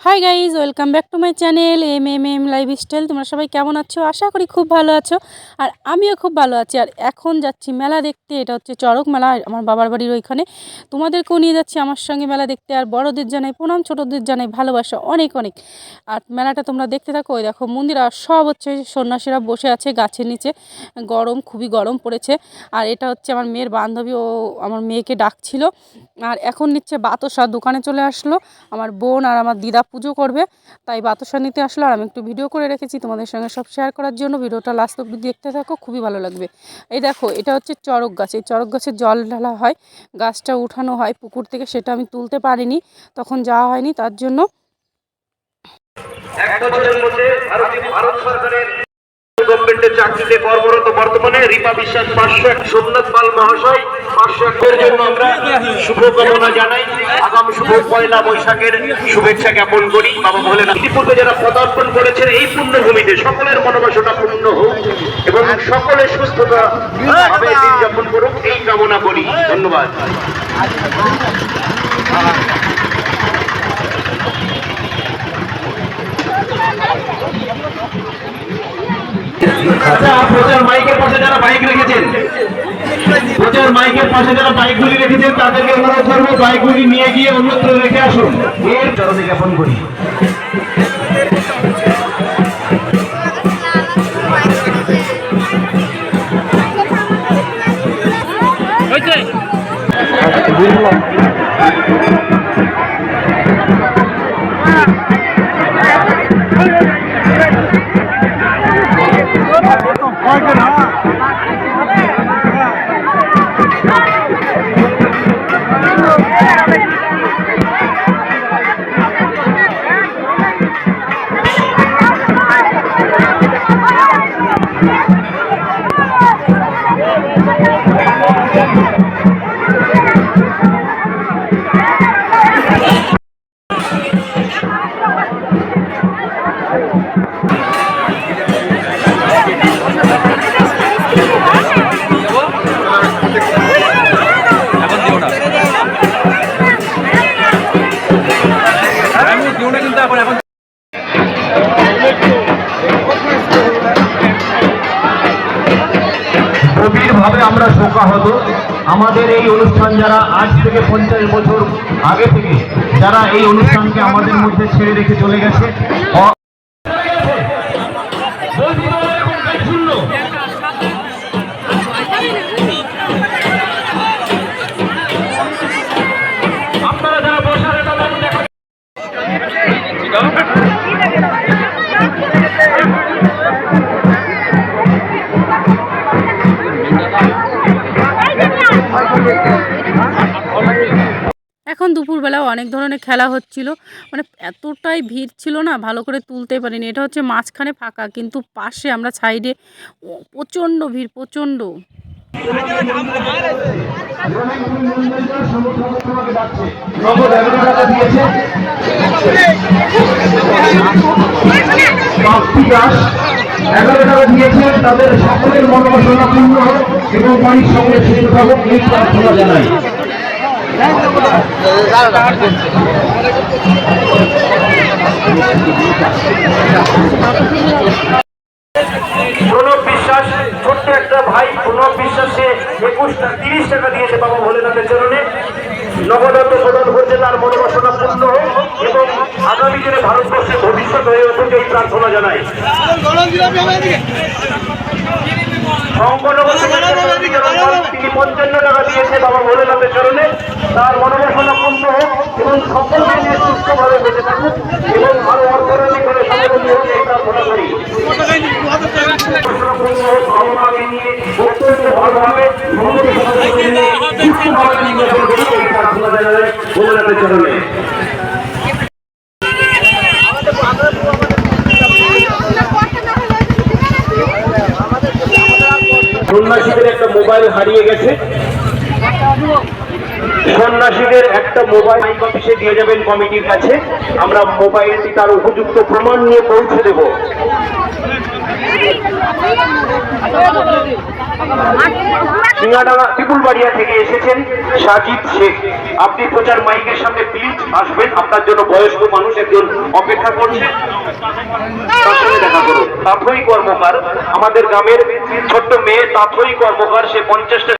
Hi guys welcome back to my channel M M M lifestyle তোমরা সবাই কেমন আছো? আশা করি খুব ভালো আছো। আর আমিও খুব ভালো আছি। আর এখন যাচ্ছি মেলা দেখতে। এটা হচ্ছে চড়ক মেলা, আমার বাবার বাড়ির ওইখানে। তোমাদেরকেও নিয়ে যাচ্ছি আমার সঙ্গে মেলা দেখতে। আর বড়দের জানাই, প্রণাম, ছোটোদের জানাই, ভালোবাসা, অনেক অনেক। আর মেলাটা তোমরা দেখতে থাকো। ওই দেখো, মন্দির। আর সব হচ্ছে সন্ন্যাসীরা বসে আছে গাছের নিচে। গরম, খুবই গরম পড়েছে। আর এটা হচ্ছে আমার মেয়ের বান্ধবী। ও আমার মেয়েকে ডাকছিল। আর এখন নিচ্ছে বাতসা। দোকানে চলে আসলো। আমার বোন আর আমার দিদা পুজো করবে। তাই বাতসা নিতে আসলো আর আমি একটু ভিডিও করে রেখেছি। তোমাদের সঙ্গে সব শেয়ার করার জন্য ভিডিওটা লাস্ট অব্দি দেখতে থাকো, খুবই ভালো লাগবে। এই দেখো, এটা হচ্ছে চরক গাছ। এই চরক গাছে জল ঢালা হয়, গাছটা উঠানো হয় পুকুর থেকে, সেটা আমি তুলতে পারিনি। তখন যাওয়া হয়নি, তার জন্য গভর্নমেন্টের চাকরিতে কর্মরত বর্তমানে রিপা বিশ্বাস পাঁচশো এক, সোমনাথ পাল মহাশয় পাঁচশো একের জন্য আমরা শুভকামনা জানাই। আগামী শুভ পয়লা বৈশাখের শুভেচ্ছা জ্ঞাপন করি। বাবা ভোলেনাথ ইতিপূর্বে যারা পদার্পণ করেছেন এই পুণ্যভূমিতে সকলের মনোবাসনা পূর্ণ হোক এবং সকলে সুস্থতা দিন যাপন করুক, এই কামনা করি। ধন্যবাদ আচ্ছা প্রচার মাইকের পাশে যারা বাইক রেখেছেন প্রচার মাইকের পাশে যারা বাইকগুলি রেখেছেন তাদেরকে অনুরোধ করব বাইকগুলি নিয়ে গিয়ে অন্যত্র রেখে আসুন। এর চরণে জ্ঞাপন করি। গভীরভাবে আমরা হতো। আমাদের এই অনুষ্ঠান যারা আজ থেকে পঞ্চাশ বছর আগে থেকে, যারা এই অনুষ্ঠানকে আমাদের মধ্যে ছেড়ে রেখে চলে গেছে এখন দুপুরবেলাও অনেক ধরনের খেলা হচ্ছিল। মানে এতটাই ভিড় ছিল না, ভালো করে তুলতে পারিনি। এটা হচ্ছে মাঝখানে ফাঁকা, কিন্তু পাশে আমরা সাইডে প্রচণ্ড ভিড়, প্রচণ্ড। এগারো টাকা দিয়েছে বাপ্পি দাস এগারো টাকা দিয়েছে তাদের সকলের মনোবাসনা পূর্ণ হোক এবং বাড়ির সকলে সুস্থ থাকুক, এই প্রার্থনা জানাই। বিশ্বাস ছোট্ট একটা ভাই প্রণব বিশ্বাসে একুশ তিরিশ টাকা দিয়েছে বাবা ভোলেনাথের চরণে। নগদত্ত প্রদান করছে তার মনোবাসনা পূর্ণ হোক এবং আগামী দিনে ভারতবর্ষের ভবিষ্যৎ হয়ে উঠুক এই প্রার্থনা জানাই। পঞ্চান্ন টাকা দিয়েছে বাবা ভোলেনাথের চরণে। তার মনোবাসনা পূর্ণ হোক এবং সকলকে নিয়ে সুস্থভাবে বেঁচে থাকুক এবং আরও অর্থনৈতিক করে স্বাবলম্বী হোক, এই প্রার্থনা করি। নিয়ে অত্যন্ত ভালোভাবে সুস্থভাবে নির্বাচন করি এই প্রার্থনা জানালে ভোলেনাথের চরণে সন্ন্যাসীদের একটা মোবাইল হারিয়ে গেছে। সন্ন্যাসীদের একটা মোবাইল অফিসে দিয়ে যাবেন কমিটির কাছে। আমরা মোবাইলটি তার উপযুক্ত প্রমাণ নিয়ে পৌঁছে দেব। সিঙ্গাডাঙ্গা ত্রিপুলবাড়িয়া থেকে এসেছেন সাজিদ শেখ। আপনি প্রচার মাইকের সামনে প্লিজ আসবেন, আপনার জন্য বয়স্ক মানুষ একজন অপেক্ষা করছে। তার দেখা করুন। তাথই কর্মকার। আমাদের গ্রামের ছোট্ট মেয়ে তাথই কর্মকার, সে পঞ্চাশটা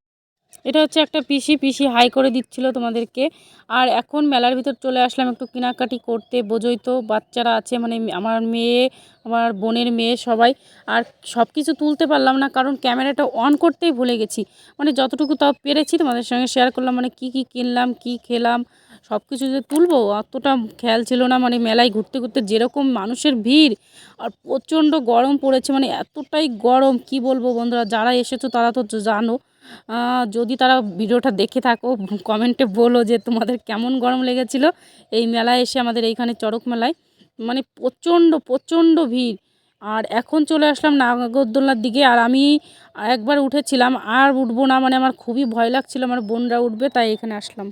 এটা হচ্ছে একটা পিসি পিসি হাই করে দিচ্ছিল তোমাদেরকে। আর এখন মেলার ভিতর চলে আসলাম একটু কেনাকাটি করতে। বোঝোই তো বাচ্চারা আছে মানে আমার মেয়ে, আমার বোনের মেয়ে সবাই। আর সব কিছু তুলতে পারলাম না, কারণ ক্যামেরাটা অন করতেই ভুলে গেছি। মানে যতটুকু তাও পেরেছি, তোমাদের সঙ্গে শেয়ার করলাম মানে কি কি কিনলাম, কি খেলাম সব কিছু যে তুলবো, অতটা খেয়াল ছিল না। মানে মেলায় ঘুরতে ঘুরতে যেরকম মানুষের ভিড়, আর প্রচণ্ড গরম পড়েছে মানে এতটাই গরম, কি বলব বন্ধুরা, যারা এসেছ তারা তো জানো। যদি তারা ভিডিওটা দেখে থাকো, কমেন্টে বলো যে তোমাদের কেমন গরম লেগেছিল। এই মেলায় এসে আমাদের এইখানে চড়ক মেলায় মানে প্রচণ্ড প্রচণ্ড ভিড়। আর এখন চলে আসলাম নাগরদোলনার দিকে, আর আমি একবার উঠেছিলাম, আর উঠবো না মানে আমার খুবই ভয় লাগছিল, আমার বোনরা উঠবে, তাই এখানে আসলাম।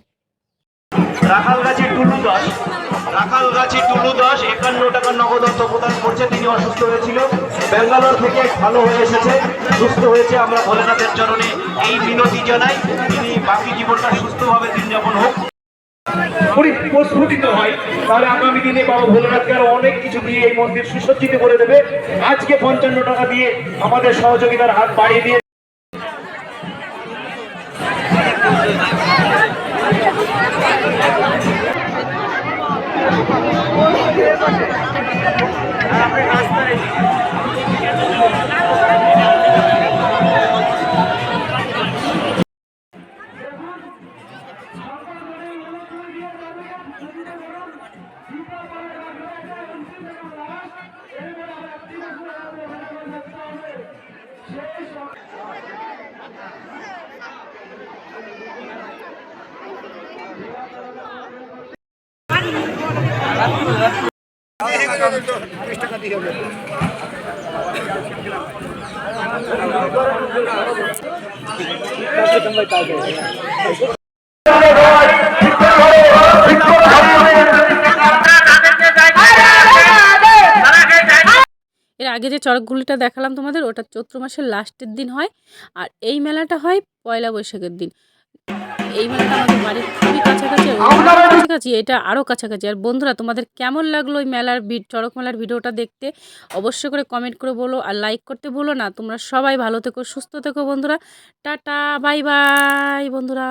রাখালগাছি টুলু দাস রাখালগাছি টুলু দাস একান্ন টাকা নগদ অর্থ প্রদান করছে। তিনি অসুস্থ হয়েছিল। ব্যাঙ্গালোর থেকে ভালো হয়ে এসেছে, সুস্থ হয়েছে। আমরা ভোলেনাথের চরণে এই বিনতি জানাই। তিনি বাকি জীবনটা সুস্থভাবে দিন যাপন হোক। পরি- প্রস্ফুটিত হয়। তাহলে আগামী দিনে বাবা ভোলেনাথকে আরও অনেক কিছু দিয়ে এই মন্দির সুসজ্জিত করে দেবে। আজকে পঞ্চান্ন টাকা দিয়ে আমাদের সহযোগিতার হাত বাড়িয়ে দিয়ে Gracias. এর আগে যে চড়কগুলিটা দেখালাম তোমাদের, ওটা চৈত্র মাসের লাস্টের দিন হয়, আর এই মেলাটা হয় পয়লা বৈশাখের দিন। এই মেলাটা আমাদের বাড়ির খুবই কাছাকাছি কাছাকাছি এটা আরও কাছাকাছি। আর বন্ধুরা, তোমাদের কেমন লাগল ওই মেলার চড়ক মেলার ভিডিওটা দেখতে? অবশ্য করে কমেন্ট করে বলো আর লাইক করতে বলো না। তোমরা সবাই ভালো থেকো, সুস্থ থেকো বন্ধুরা। টাটা বাই বাই বন্ধুরা।